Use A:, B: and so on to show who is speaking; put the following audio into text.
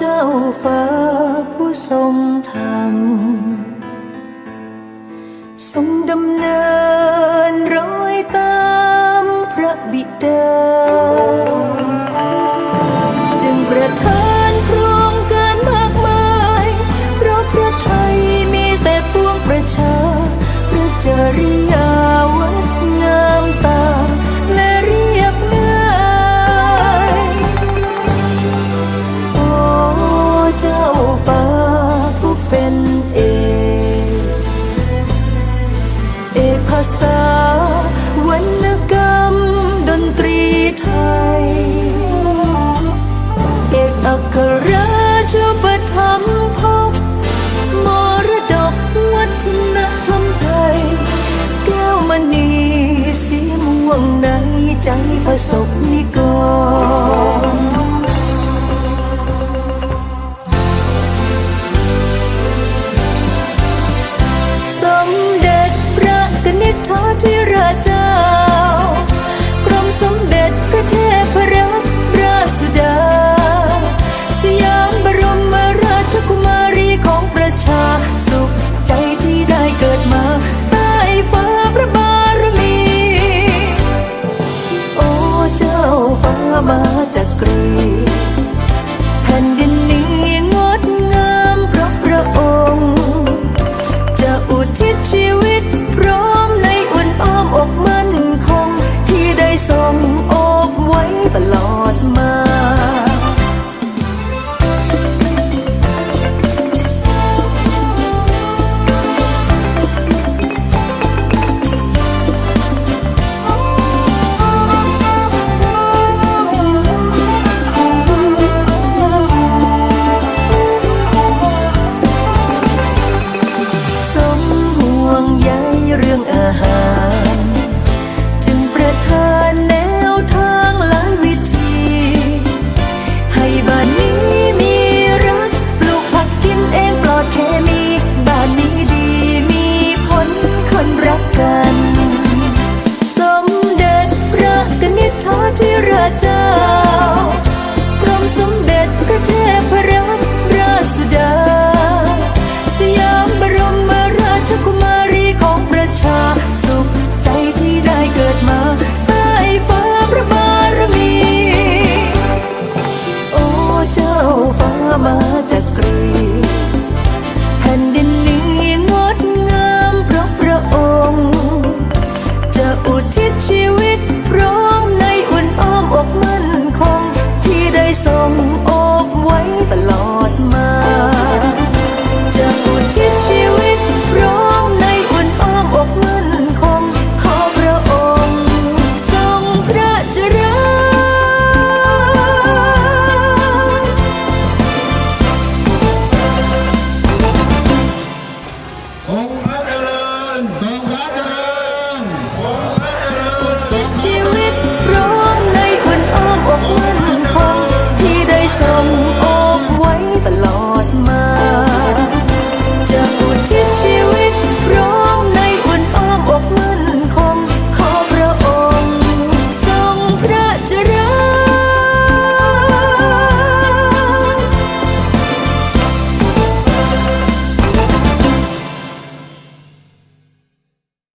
A: จ้าฟ้าผู้ทรงธรรม ทรงดำเนินรอยตามพระบิดา จึงประทานโครงการมากมาย เพราะพระไทยมีแต่ปวงประชา พระจริยาาษาวรรณกรรมดนตรีไทย เอกอัครราชประถมภพมรดกวัฒนธรรมไทย แก้วมณีสีม่วงในใจประสบนิกร หาร จึงประทานแนวทางหลายวิธี ให้บ้านนี้มีรัก ปลูกผักกินเองปลอดเคมี บ้านนี้ดีมีผลคนรักกัน สมเด็จพระกนิษฐาธิราชเจ้า you